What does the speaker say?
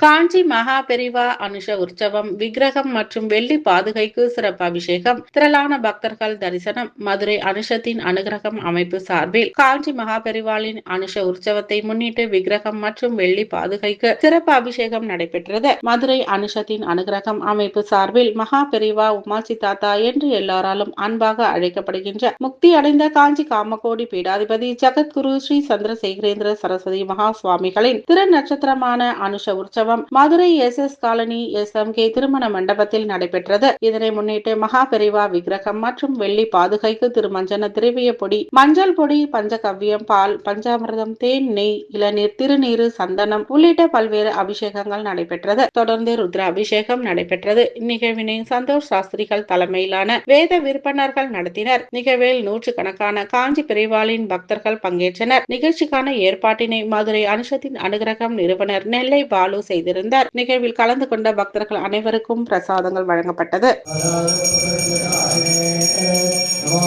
காஞ்சி மகா பெரிவா அனுஷ உற்சவம் விக்கிரகம் மற்றும் வெள்ளி பாதுகைக்கு சிறப்பு அபிஷேகம் திரளான பக்தர்கள் தரிசனம் மதுரை அனுஷத்தின் அனுகிரகம் அமைப்பு சார்பில் காஞ்சி மகா பெரிவாளின் அனுஷ உற்சவத்தை முன்னிட்டு விக்கிரகம் மற்றும் வெள்ளி பாதுகைக்கு சிறப்பு அபிஷேகம் நடைபெற்றது. மதுரை அனுஷத்தின் அனுகிரகம் அமைப்பு சார்பில் மகா பெரிவா உமாசி தாத்தா என்று எல்லாராலும் அன்பாக அழைக்கப்படுகின்ற முக்தி அடைந்த காஞ்சி காமகோடி பீடாதிபதி ஜெகத்குரு ஸ்ரீ சந்திரசேகரேந்திர சரஸ்வதி மகா சுவாமிகளின் திரு நட்சத்திரமான அனுஷ உற்சவம் Madurai S S colony S M K திருமண மண்டபத்தில் நடைபெற்றது. இதனை முன்னிட்டு மகா பெரிவா விக்கிரகம் மற்றும் வெள்ளி பாதுகைக்கு திருமஞ்சன திரவிய பொடி மஞ்சள் பொடி பஞ்சகவ்யம் பால் பஞ்சாமிரதம் தேன் நெய் இளநீர் திருநீரு சந்தனம் உள்ளிட்ட பல்வேறு அபிஷேகங்கள் நடைபெற்றது. தொடர்ந்து ருத்ர அபிஷேகம் நடைபெற்றது. இந்நிகழ்வினை சந்தோஷ் சாஸ்திரிகள் தலைமையிலான வேத விற்பனர்கள் நடத்தினர். நிகழ்வில் நூற்றுக்கணக்கான காஞ்சி பெரிவாளின் பக்தர்கள் பங்கேற்றனர். நிகழ்ச்சிக்கான ஏற்பாட்டினை மதுரை அனுஷத்தின் அனுகிரகம் நிறுவனர் நெல்லை பாலு செய்திருந்தார். நிகழ்வில் கலந்து கொண்ட பக்தர்கள் அனைவருக்கும் பிரசாதங்கள் வழங்கப்பட்டது. நமோ